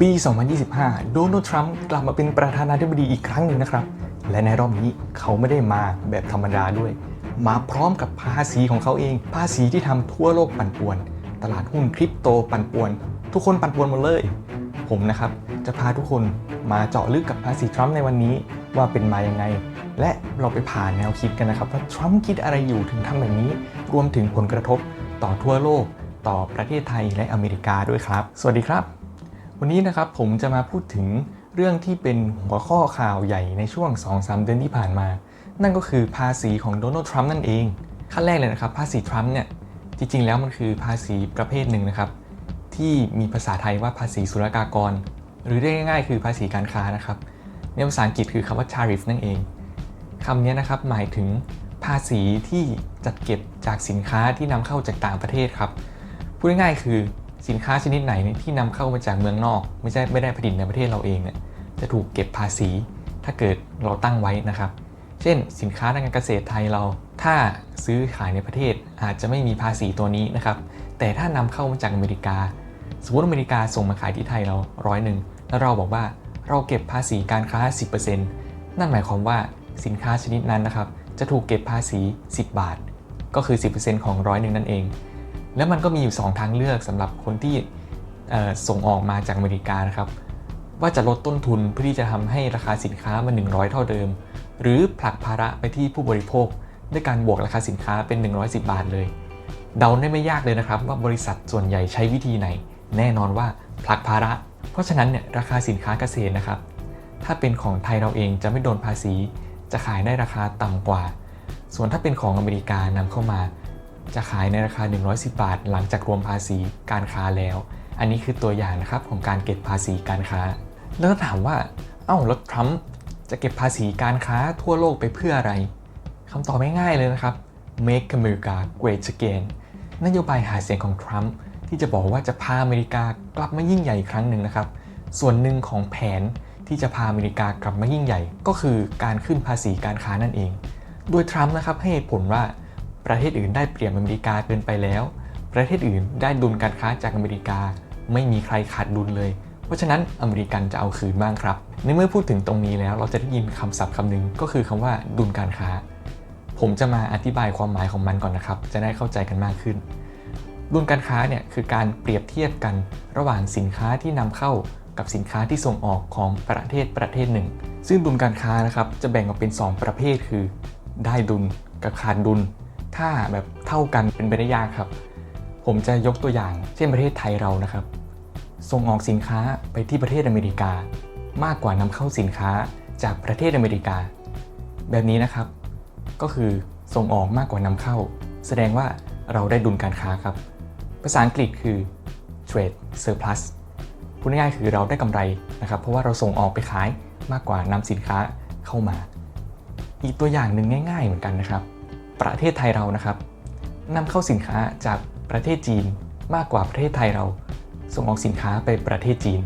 ปี 2025 โดนัลด์ทรัมป์กลับมาเป็นประธานาธิบดีอีกครั้งหนึ่งนะครับ และในรอบนี้เขาไม่ได้มาแบบธรรมดาด้วย มาพร้อมกับภาษีของเขาเอง ภาษีที่ทำทั่วโลกปั่นป่วน ตลาดหุ้นคริปโตปั่นป่วน ทุกคนปั่นป่วนหมดเลย ผมนะครับ จะพาทุกคนมาเจาะลึกกับภาษีทรัมป์ในวันนี้ว่าเป็นมายังไง และเราไปผ่านแนวคิดกันนะครับว่าทรัมป์คิดอะไรอยู่ถึงทำแบบนี้ รวมถึงผลกระทบต่อทั่วโลก ต่อประเทศไทยและอเมริกาด้วยครับ สวัสดีครับ วันนี้นะครับผมจะมาพูดถึงเรื่องที่เป็นหัวข้อข่าวใหญ่ในช่วง 2-3 เดือนที่ผ่านมา นั่นก็คือภาษีของโดนัลด์ทรัมป์นั่นเอง ขั้นแรกเลยนะครับ ภาษีทรัมป์เนี่ยจริงๆแล้วมันคือภาษีประเภทหนึ่งนะครับ ที่มีภาษาไทยว่าภาษีศุลกากร หรือเรียกง่ายๆ คือภาษีการค้านะครับในภาษาอังกฤษคือคำว่า tariff นั่นเองคำนี้นะครับหมายถึงภาษีที่จัดเก็บจากสินค้าที่นำเข้าจากต่างประเทศครับพูดง่ายๆคือ สินค้าชนิดไหนนี่ที่นำเข้ามาจากเมืองนอก ไม่ใช่ไม่ได้ผลิตในประเทศเราเองเนี่ยจะถูกเก็บภาษี ถ้าเกิดเราตั้งไว้นะครับ เช่น สินค้าทางการเกษตรไทยเรา ถ้าซื้อขายในประเทศอาจจะไม่มีภาษีตัวนี้นะครับ แต่ถ้านำเข้ามาจากอเมริกา สมมติอเมริกาส่งมาขายที่ไทยเราร้อยหนึ่งแล้วเราบอกว่าเราเก็บภาษีการค้า 10%นั่นหมายความว่าสินค้าชนิดนั้นนะครับจะถูกเก็บภาษี 10 บาท ก็คือ 10%ของร้อยหนึ่งนั่นเอง แล้วมันก็มีอยู่ 2 ทางเลือกสำหรับคนที่ส่งออกมาจากอเมริกานะครับ ว่าจะลดต้นทุนเพื่อที่จะทำให้ราคาสินค้ามัน 100 เท่าเดิม หรือผลักภาระไปที่ผู้บริโภค ด้วยการบวกราคาสินค้าเป็น 110 บาทเลย เดาได้ไม่ยากเลยนะครับ ว่าบริษัทส่วนใหญ่ใช้วิธีไหน แน่นอนว่าผลักภาระ เพราะฉะนั้นเนี่ยราคาสินค้าเกษตรนะครับ ถ้าเป็นของไทยเราเองจะไม่โดนภาษี จะขายได้ราคาต่ำกว่า ส่วนถ้าเป็นของอเมริกานำเข้ามา จะขายในราคา 110 บาท หลังจากรวมภาษีการค้าแล้ว อันนี้คือตัวอย่างนะครับของการเก็บภาษีการค้า แล้วถามว่า เอ้าแล้วทรัมป์จะเก็บภาษีการค้าทั่วโลกไปเพื่ออะไรคำตอบง่ายๆเลยนะครับ Make America Great Again นโยบายหาเสียงของทรัมป์ที่จะบอกว่าจะพาอเมริกากลับมายิ่งใหญ่อีกครั้งหนึ่งนะครับ ส่วนหนึ่งของแผนที่จะพาอเมริกากลับมายิ่งใหญ่ ก็คือการขึ้นภาษีการค้านั่นเอง โดยทรัมป์นะครับให้เหตุผลว่า ประเทศอื่นได้เปรียบอเมริกาเกินไปแล้ว ประเทศอื่นได้ดุลการค้าจากอเมริกา ไม่มีใครขาดดุลเลย เพราะฉะนั้นอเมริกันจะเอาคืนบ้างครับ ในเมื่อพูดถึงตรงนี้แล้วเราจะได้ยินคำศัพท์คำหนึ่งก็คือคำว่าดุลการค้า ผมจะมาอธิบายความหมายของมันก่อนนะครับ จะได้เข้าใจกันมากขึ้น ดุลการค้าเนี่ยคือการเปรียบเทียบกันระหว่างสินค้าที่นำเข้ากับสินค้าที่ส่งออกของประเทศประเทศหนึ่ง ซึ่งดุลการค้านะครับจะแบ่งออกเป็น 2 ประเภทคือ ได้ดุลกับขาดดุล ถ้าแบบเท่ากันเป็นไปได้ยากครับ ผมจะยกตัวอย่าง เช่นประเทศไทยเรานะครับ ส่งออกสินค้าไปที่ประเทศอเมริกา มากกว่านำเข้าสินค้าจากประเทศอเมริกา แบบนี้นะครับ ก็คือส่งออกมากกว่านำเข้า แสดงว่าเราได้ดุลการค้าครับ ภาษาอังกฤษคือ trade surplus พูดง่ายๆคือเราได้กำไรนะครับ เพราะว่าเราส่งออกไปขายมากกว่านำสินค้าเข้ามา อีกตัวอย่างหนึ่งง่าย ๆ เหมือนกันนะครับ ประเทศไทยเรานะครับนำเข้าสินค้าจากประเทศจีนมากกว่าประเทศไทยเรา ส่งออกสินค้าไปประเทศจีน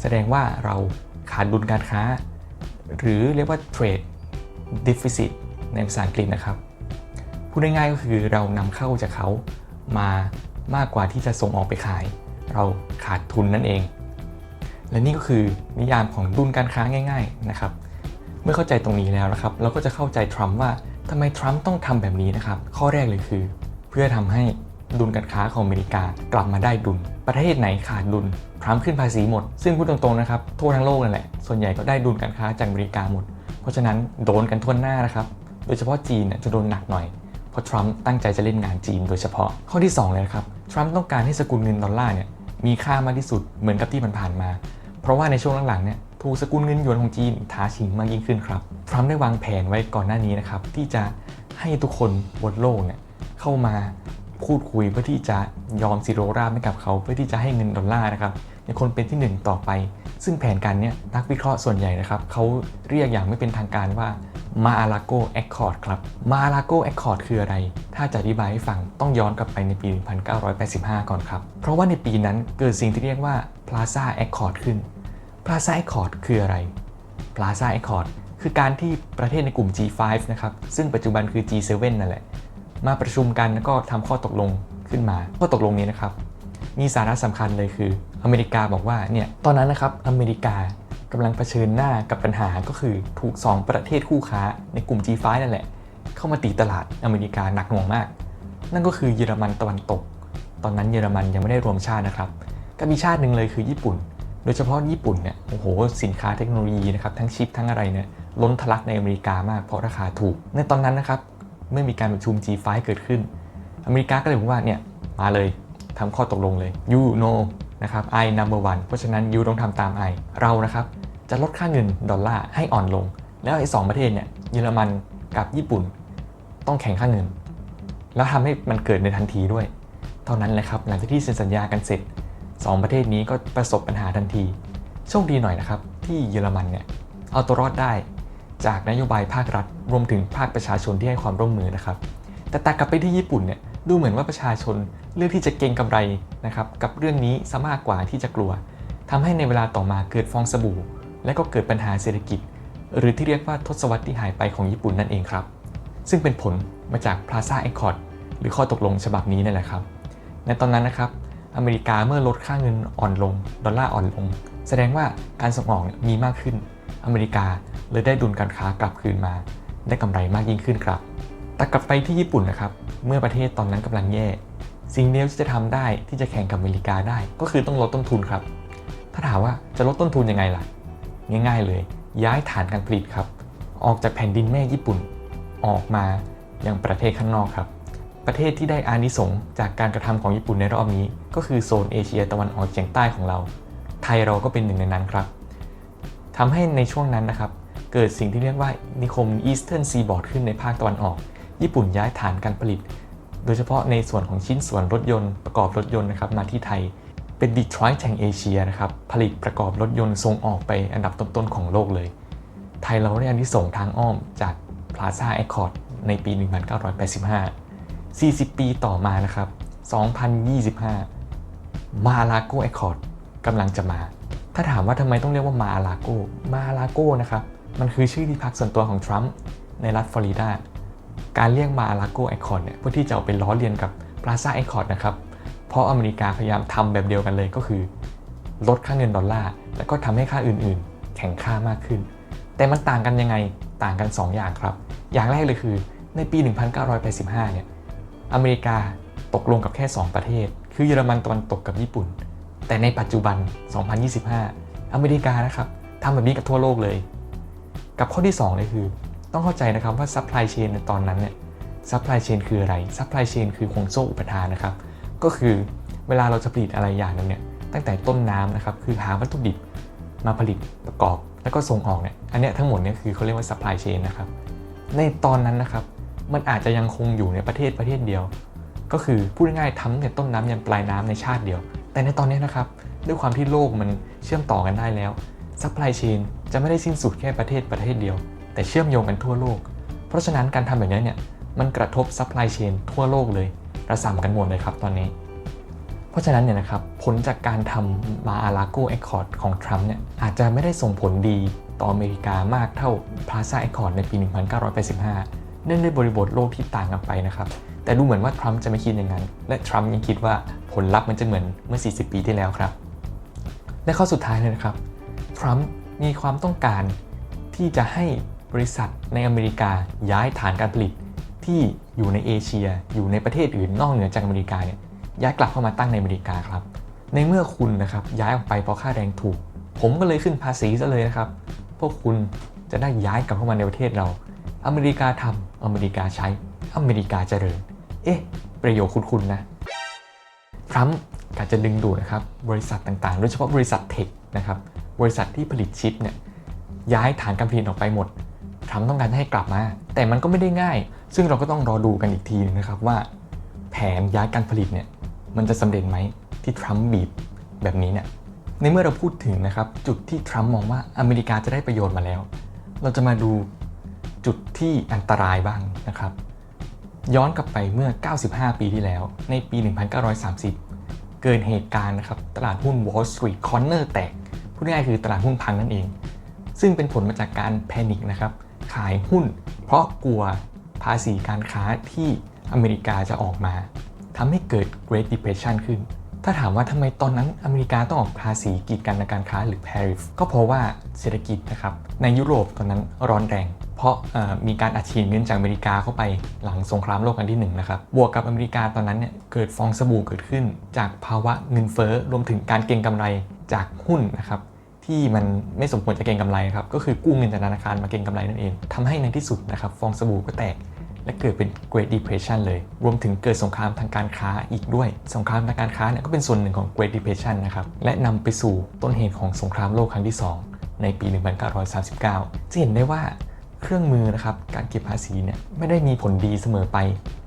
แสดงว่าเราขาดดุลการค้า หรือเรียกว่า trade deficit ในภาษาอังกฤษนะครับพูดง่ายๆก็คือเรานำเข้าจากเขามามากกว่าที่จะส่งออกไปขาย เราขาดทุนนั่นเอง และนี่ก็คือนิยามของดุลการค้าง่าย ๆนะครับ เมื่อเข้าใจตรงนี้แล้วนะครับ เราก็จะเข้าใจทรัมป์ว่า ทำไมทรัมป์ต้องทำแบบนี้นะครับ ข้อแรกเลยคือ เพื่อทำให้ดุลการค้าของอเมริกากลับมาได้ดุล ประเทศไหนขาดดุลทรัมป์ขึ้นภาษีหมด ซึ่งพูดตรงๆนะครับทั่วทั้งโลกนั่นแหละ ส่วนใหญ่ก็ได้ดุลการค้าจากอเมริกาหมด เพราะฉะนั้นโดนกันทั่วหน้านะครับ โดยเฉพาะจีนเนี่ยจะโดนหนักหน่อย เพราะทรัมป์ตั้งใจจะเล่นงานจีนโดยเฉพาะ ข้อที่ 2 เลยนะครับ ทรัมป์ต้องการให้สกุลเงินดอลลาร์เนี่ยมีค่ามากที่สุดเหมือนกับที่มันผ่านมา เพราะว่าในช่วงหลังๆเนี่ยถูกสกุลเงินหยวนของจีนท้าชิงมากยิ่งขึ้นครับ ทรัมป์ได้วางแผนไว้ก่อนหน้านี้นะครับ ที่จะให้ทุกคนบนโลกเนี่ยเข้ามาพูดคุยเพื่อที่จะยอมซิโรราบให้กับเขาเพื่อที่จะให้เงินดอลลาร์นะครับยังคนเป็นที่หนึ่งต่อไป ซึ่งแผนการเนี้ยนักวิเคราะห์ส่วนใหญ่นะครับเขาเรียกอย่างไม่เป็นทางการว่ามาอาลาโกแอคคอร์ดครับมาอาลาโกแอคคอร์ดคืออะไร ถ้าจะอธิบายให้ฟังต้องย้อนกลับไปในปี 1985 ก่อนครับ เพราะว่าในปีนั้นเกิดสิ่งที่เรียกว่า Plaza Accord ขึ้น Plaza Accord คืออะไร Plaza Accord คือการที่ประเทศในกลุ่ม G5 นะครับซึ่งปัจจุบันคือ G7 นั่นแหละ มาประชุมกันแล้วก็ทำข้อตกลงขึ้นมา ข้อตกลงนี้นะครับมีสาระสำคัญเลยคืออเมริกาบอกว่าเนี่ยตอนนั้นนะครับอเมริกากำลังเผชิญหน้ากับปัญหาก็คือถูก 2 ประเทศคู่ค้าในกลุ่ม G5 นั่นแหละ เข้ามาตีตลาดอเมริกาหนักหน่วงมาก นั่นก็คือเยอรมันตะวันตก ตอนนั้นเยอรมันยังไม่ได้รวมชาตินะครับก็มีชาติหนึ่งเลยคือญี่ปุ่น โดยเฉพาะญี่ปุ่นเนี่ยโอ้โหสินค้าเทคโนโลยีนะครับทั้งชิปทั้งอะไรเนี่ยล้นทะลักในอเมริกามากเพราะราคาถูก ในตอนนั้นนะครับเมื่อมีการประชุม G5 เกิดขึ้น อเมริกาก็เลยบอกว่าเนี่ยมาเลยทำข้อตกลงเลย you know นะครับ I number one เพราะฉะนั้น you ต้องทำตาม I เรานะครับจะลดค่าเงินดอลลาร์ให้อ่อนลง แล้วไอ้สองประเทศเนี่ยเยอรมันกับญี่ปุ่น ต้องแข่งค่าเงิน แล้วทำให้มันเกิดในทันทีด้วย เท่านั้นแหละครับหลังจากที่เซ็นสัญญากันเสร็จ 2 ประเทศนี้ก็ประสบปัญหาทันที โชคดีหน่อยนะครับ ที่เยอรมันเนี่ยเอาตัวรอดได้ จากนโยบายภาครัฐ รวมถึงภาคประชาชนที่ให้ความร่วมมือนะครับ แต่ตัดกลับไปที่ญี่ปุ่นเนี่ยดูเหมือนว่าประชาชนเลือกที่จะเก็งกำไรนะครับกับเรื่องนี้ซะมากกว่าที่จะกลัวทำให้ในเวลาต่อมาเกิดฟองสบู่ และก็เกิดปัญหาเศรษฐกิจ หรือที่เรียกว่าทศวรรษที่หายไปของญี่ปุ่นนั่นเองครับ ซึ่งเป็นผลมาจาก Plaza Accord หรือข้อตกลงฉบับนี้นั่นแหละครับ ในตอนนั้นนะครับ อเมริกาเมื่อลดค่าเงินอ่อนลง ดอลลาร์อ่อนลง แสดงว่าการส่งออกมีมากขึ้น อเมริกาเลยได้ดุลการค้ากลับคืนมา ได้กำไรมากยิ่งขึ้นครับ แต่กลับไปที่ญี่ปุ่นนะครับ เมื่อประเทศตอนนั้นกำลังแย่ สิ่งเดียวที่จะทำได้ที่จะแข่งกับอเมริกาได้ ก็คือต้องลดต้นทุนครับ ถ้าถามว่าจะลดต้นทุนยังไงล่ะ ง่าย ๆ เลย ย้ายฐานการผลิตครับ ออกจากแผ่นดินแม่ญี่ปุ่น ออกมายังประเทศข้างนอกครับ ประเทศที่ได้อานิสงจากการกระทำของญี่ปุ่นในรอบนี้ ก็คือโซนเอเชียตะวันออกเฉียงใต้ของเรา ไทยเราก็เป็นหนึ่งในนั้นครับทำให้ในช่วงนั้นนะครับ เกิดสิ่งที่เรียกว่านิคม Eastern Seaboard ขึ้นในภาคตะวันออก ญี่ปุ่นย้ายฐานการผลิต โดยเฉพาะในส่วนของชิ้นส่วนรถยนต์ประกอบรถยนต์นะครับมาที่ไทย เป็นดีทรอยต์แห่งเอเชียนะครับ ผลิตประกอบรถยนต์ส่งออกไปอันดับต้นๆของโลกเลย ไทยเราได้อันที่ส่งทางอ้อมจาก Plaza Accord ในปี 1985 40 ปีต่อมานะครับ 2025 มาลาโก Accord กำลังจะมา ถ้าถามว่าทำไมต้องเรียกว่ามาลาโกมาลาโกนะครับ มันคือชื่อที่พักส่วนตัวของทรัมป์ในรัฐฟลอริดา การเรียกมาลาโก Accord เนี่ยเพื่อที่จะเอาไปล้อเลียนกับ Plaza Accord นะครับ เพราะอเมริกาพยายามทำแบบเดียวกันเลยก็คือ ลดค่าเงินดอลลาร์แล้วก็ทำให้ค่าอื่นๆ แข่งค่ามากขึ้น แต่มันต่างกันยังไงต่างกัน 2 อย่างครับ อย่างแรกเลยคือในปี 1985 เนี่ย อเมริกาตกลงกับแค่ 2 ประเทศ คือเยอรมันตะวันตกกับญี่ปุ่น แต่ในปัจจุบัน 2025 อเมริกานะครับทำแบบนี้กับทั่วโลกเลย กับข้อที่ 2 เลยคือ ต้องเข้าใจนะครับว่าซัพพลายเชนในตอนนั้นเนี่ยซัพพลายเชนคืออะไรซัพพลายเชนคือห่วงโซ่อุปทานนะครับ ก็คือเวลาเราจะผลิตอะไรอย่างนึงเนี่ยตั้งแต่ต้นน้ำนะครับคือหาวัตถุดิบมาผลิตประกอบ แล้วก็ส่งออกเนี่ยอันเนี้ยทั้งหมดเนี่ยคือเขาเรียกว่าซัพพลายเชนนะครับในตอนนั้นนะครับ มันอาจจะยังคงอยู่ในประเทศประเทศเดียว ก็คือพูดง่ายๆทำตั้งแต่ต้นน้ำยันปลายน้ำในชาติเดียว แต่ในตอนนี้นะครับ ด้วยความที่โลกมันเชื่อมต่อกันได้แล้วซัพพลายเชนจะไม่ได้สิ้นสุดแค่ประเทศประเทศเดียว แต่เชื่อมโยงกันทั่วโลก เพราะฉะนั้นการทำแบบนี้เนี่ยมันกระทบซัพพลายเชนทั่วโลกเลยระสำกันหมดเลยครับตอนนี้ เพราะฉะนั้นเนี่ยนะครับผลจากการทำมาอาลาโกแอคคอร์ดของทรัมป์เนี่ยอาจจะไม่ได้ส่งผลดีต่ออเมริกามากเท่า Plaza Accord ในปี 1985 เนื่องด้วยบริบทโลกที่ต่างกันไปนะครับ แต่ดูเหมือนว่าทรัมป์จะไม่คิดอย่างนั้น และทรัมป์ยังคิดว่าผลลัพธ์มันจะเหมือนเมื่อ 40 ปีที่แล้วครับ และข้อสุดท้ายเลยนะครับ ทรัมป์มีความต้องการที่จะให้บริษัทในอเมริกาย้ายฐานการผลิตที่อยู่ในเอเชีย อยู่ในประเทศอื่นนอกเหนือจากอเมริกาเนี่ยย้ายกลับเข้ามาตั้งในอเมริกาครับ ในเมื่อคุณนะครับย้ายออกไปเพราะค่าแรงถูก ผมก็เลยขึ้นภาษีซะเลยนะครับ พวกคุณจะได้ย้ายกลับเข้ามาในประเทศเรา อเมริกาทำอเมริกาใช้ อเมริกาเจริญ เอ๊ะ ประโยคคุณๆนะ ทรัมป์กาจะดึงดูดนะครับ บริษัทต่างๆ โดยเฉพาะบริษัทเทคนะครับ บริษัทที่ผลิตชิปเนี่ย ย้ายฐานการผลิตออกไปหมด ทรัมป์ต้องการให้กลับมา แต่มันก็ไม่ได้ง่าย ซึ่งเราก็ต้องรอดูกันอีกทีนึงนะครับว่า แผนย้ายการผลิตเนี่ย มันจะสำเร็จไหมที่ทรัมป์บีบแบบนี้เนี่ย ในเมื่อเราพูดถึงนะครับจุดที่ทรัมป์มองว่าอเมริกาจะได้ประโยชน์มาแล้ว เราจะมาดู จุดที่อันตรายบ้างนะครับ ย้อนกลับไปเมื่อ 95 ปีที่แล้ว ในปี 1930 เกิดเหตุการณ์นะครับ ตลาดหุ้น Wall Street Corner แตก พูดง่ายคือตลาดหุ้นพังนั่นเอง ซึ่งเป็นผลมาจากการแพนิคนะครับ ขายหุ้น เพราะกลัวภาษีการค้าที่อเมริกาจะออกมา ทำให้เกิด Great Depression ขึ้นถ้าถามว่าทำไมตอนนั้นอเมริกาต้องออกภาษีกีดกันทางการค้าหรือ tariff ก็เพราะว่าเศรษฐกิจนะครับในยุโรปตอนนั้นร้อนแรง เพราะมีการอัดฉีดเงินจากอเมริกาเข้าไปหลังสงครามโลกครั้งที่หนึ่งนะครับ บวกกับอเมริกาตอนนั้นเนี่ยเกิดฟองสบู่เกิดขึ้น จากภาวะเงินเฟ้อรวมถึงการเก็งกำไรจากหุ้นนะครับที่มันไม่สมควรจะเก็งกำไรครับก็คือกู้เงินจากธนาคารมาเก็งกำไรนั่นเองทำให้ในที่สุดนะครับฟองสบู่ก็แตก และเกิดเป็น Great Depression เลย รวมถึงเกิดสงครามทางการค้าอีกด้วย สงครามทางการค้าเนี่ยก็เป็นส่วนหนึ่งของ Great Depression นะครับและนำไปสู่ต้นเหตุของสงครามโลกครั้งที่ 2 ในปี 1939 จะเห็นได้ว่า เครื่องมือนะครับการเก็บภาษีเนี่ยไม่ได้มีผลดีเสมอไป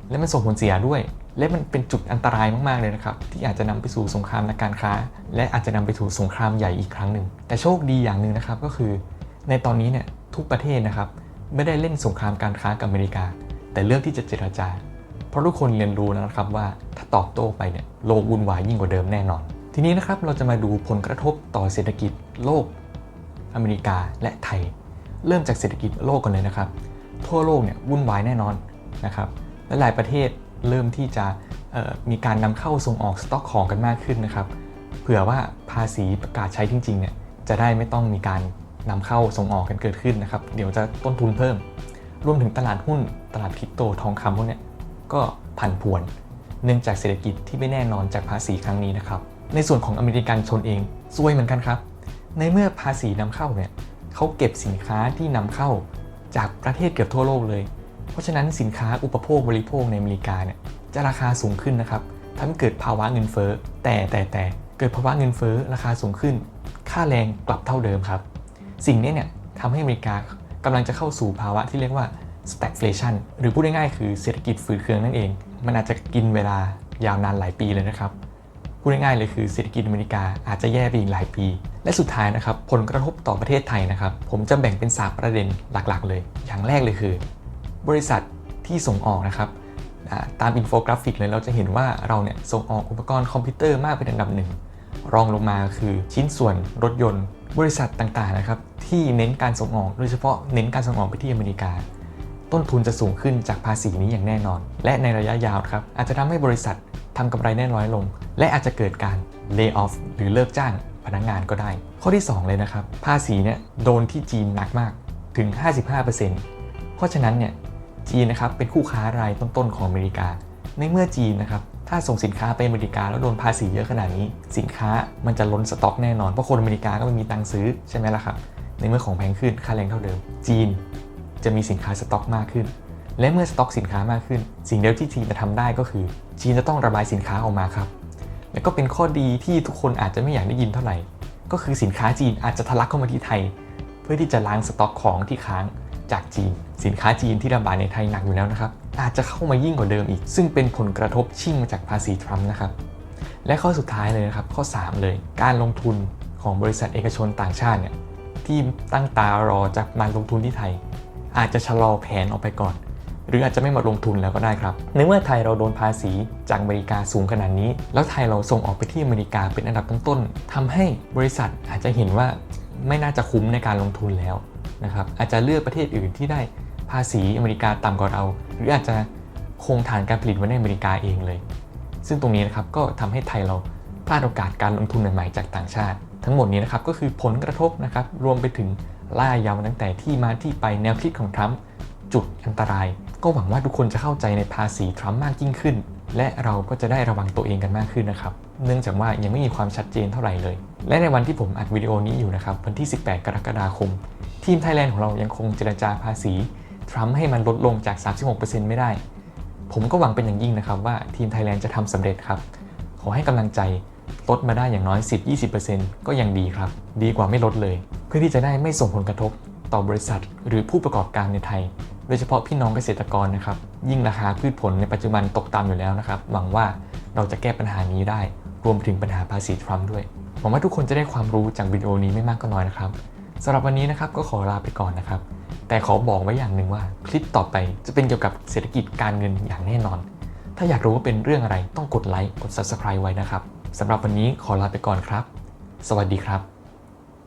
และมันส่งผลเสียด้วย และมันเป็นจุดอันตรายมากๆเลยนะครับที่อาจจะนำไปสู่สงครามทางการค้า และอาจจะนำไปสู่สงครามใหญ่อีกครั้งหนึ่ง แต่โชคดีอย่างหนึ่งนะครับก็คือ ในตอนนี้เนี่ยทุกประเทศนะครับไม่ได้เล่นสงครามการค้ากับอเมริกา แต่เลือกที่จะเจรจา เพราะทุกคนเรียนรู้แล้วนะครับว่าถ้าตอบโต้ไปเนี่ยโลกวุ่นวายยิ่งกว่าเดิมแน่นอน ทีนี้นะครับเราจะมาดูผลกระทบต่อเศรษฐกิจโลกอเมริกาและไทย เริ่มจากเศรษฐกิจโลกกันเลยนะครับ ทั่วโลกเนี่ยวุ่นวายแน่นอนนะครับและหลายประเทศเริ่มที่จะมีการนำเข้าส่งออกสต็อกของกันมากขึ้นนะครับ เผื่อว่าภาษีประกาศใช้จริงๆเนี่ยจะได้ไม่ต้องมีการนำเข้าส่งออกกันเกิดขึ้นนะครับ เดี๋ยวจะต้นทุนเพิ่ม รวมถึงตลาดหุ้น ตลาดคริปโตทองคำพวกเนี้ยก็ผันผวน เนื่องจากเศรษฐกิจที่ไม่แน่นอนจากภาษีครั้งนี้นะครับ ในส่วนของอเมริกันชนเองซวยเหมือนกันครับ ในเมื่อภาษีนำเข้าเนี่ย เขาเก็บสินค้าที่นำเข้าจากประเทศเกือบทั่วโลกเลย เพราะฉะนั้นสินค้าอุปโภคบริโภคในอเมริกาเนี่ยจะราคาสูงขึ้นนะครับทำให้เกิดภาวะเงินเฟ้อแต่แต่แต่เกิดภาวะเงินเฟ้อราคาสูงขึ้น ค่าแรงกลับเท่าเดิมครับ สิ่งนี้เนี่ยทำให้อเมริกากำลังจะเข้าสู่ภาวะที่เรียกว่า stagflation หรือพูดง่ายๆคือเศรษฐกิจฝืดเคืองนั่นเอง มันอาจจะกินเวลายาวนานหลายปีเลยนะครับ พูดง่ายๆเลยคือเศรษฐกิจอเมริกาอาจจะแย่ไปอีกหลายปี และสุดท้ายนะครับผลกระทบต่อประเทศไทยนะครับ ผมจะแบ่งเป็น 3 ประเด็นหลักๆ เลย อย่างแรกเลยคือ บริษัทที่ส่งออกนะครับตามอินโฟกราฟิกเลยเราจะเห็นว่าเราเนี่ยส่งออกอุปกรณ์คอมพิวเตอร์มากเป็นอันดับหนึ่งรองลงมาคือชิ้นส่วนรถยนต์ บริษัทต่างๆนะครับที่เน้นการส่งออกโดยเฉพาะเน้นการส่งออกไปที่อเมริกา ต้นทุนจะสูงขึ้นจากภาษีนี้อย่างแน่นอน และในระยะยาวครับอาจจะทำให้บริษัททำกำไรได้น้อยลง และอาจจะเกิดการ lay off หรือเลิกจ้าง พนักงานก็ได้ ข้อที่ 2 เลยนะครับ ภาษีเนี่ยโดนที่จีนหนักมากถึง 55%เพราะฉะนั้นเนี่ยจีนนะครับเป็นคู่ค้ารายต้นๆของอเมริกา ในเมื่อจีนนะครับถ้าส่งสินค้าไปอเมริกาแล้วโดนภาษีเยอะขนาดนี้ สินค้ามันจะล้นสต็อกแน่นอน เพราะคนอเมริกาก็ไม่มีตังค์ซื้อใช่ไหมล่ะครับในเมื่อของแพงขึ้นค่าแรงเท่าเดิม จีนจะมีสินค้าสต็อกมากขึ้น และเมื่อสต็อกสินค้ามากขึ้น สิ่งเดียวที่จีนจะทำได้ก็คือ จีนจะต้องระบายสินค้าออกมาครับ และก็เป็นข้อดีที่ทุกคนอาจจะไม่อยากได้ยินเท่าไหร่ ก็คือสินค้าจีนอาจจะทะลักเข้ามาที่ไทย เพื่อที่จะล้างสต็อกของที่ค้างจากจีน สินค้าจีนที่ระบาดในไทยหนักอยู่แล้วนะครับ อาจจะเข้ามายิ่งกว่าเดิมอีก ซึ่งเป็นผลกระทบชิ่งมาจากภาษีทรัมป์นะครับ และข้อสุดท้ายเลยนะครับ ข้อ 3 เลย การลงทุนของบริษัทเอกชนต่างชาติเนี่ยที่ตั้งตารอจะมาลงทุนที่ไทย อาจจะชะลอแผนออกไปก่อน หรืออาจจะไม่มาลงทุนแล้วก็ได้ครับ ในเมื่อไทยเราโดนภาษีจากอเมริกาสูงขนาดนี้ แล้วไทยเราส่งออกไปที่อเมริกาเป็นอันดับต้นๆทำให้บริษัทอาจจะเห็นว่าไม่น่าจะคุ้มในการลงทุนแล้วนะครับอาจจะเลือกประเทศอื่นที่ได้ภาษีอเมริกาต่ำกว่าเรา หรืออาจจะคงฐานการผลิตไว้ในอเมริกาเองเลย ซึ่งตรงนี้นะครับก็ทำให้ไทยเราพลาดโอกาสการลงทุนใหม่ๆจากต่างชาติ ทั้งหมดนี้นะครับก็คือผลกระทบนะครับรวมไปถึงล่ายาวตั้งแต่ที่มาที่ไปแนวคิดของทรัมป์จุดอันตราย ก็หวังว่าทุกคนจะเข้าใจในภาษีทรัมป์มากยิ่งขึ้น และเราก็จะได้ระวังตัวเองกันมากขึ้นนะครับ เนื่องจากว่ายังไม่มีความชัดเจนเท่าไหร่เลย และในวันที่ผมอัดวิดีโอนี้อยู่นะครับวันที่ 18 กรกฎาคม ทีมไทยแลนด์ของเรายังคงเจรจาภาษีทรัมป์ให้มันลดลงจาก 36%ไม่ได้ ผมก็หวังเป็นอย่างยิ่งนะครับว่าทีมไทยแลนด์จะทำสำเร็จครับ ขอให้กำลังใจลดมาได้อย่างน้อย 10-20%ก็ยังดีครับ ดีกว่าไม่ลดเลย เพื่อที่จะได้ไม่ส่งผลกระทบต่อบริษัท หรือผู้ประกอบการในไทย โดยเฉพาะพี่น้องเกษตรกรนะครับ ยิ่งราคาพืชผลในปัจจุบันตกต่ำอยู่แล้วนะครับ หวังว่าเราจะแก้ปัญหานี้ได้ รวมถึงปัญหาภาษีทรัมป์ด้วย หวังว่าทุกคนจะได้ความรู้จากวิดีโอนี้ไม่มากก็น้อยนะครับสำหรับวันนี้นะครับก็ขอลาไปก่อนนะครับ แต่ขอบอกไว้อย่างหนึ่งว่า คลิปต่อไปจะเป็นเกี่ยวกับเศรษฐกิจการเงินอย่างแน่นอน ถ้าอยากรู้ว่าเป็นเรื่องอะไรต้องกดไลค์ กด Subscribe ไว้นะครับสำหรับวันนี้ขอลาไปก่อนครับ สวัสดีครับ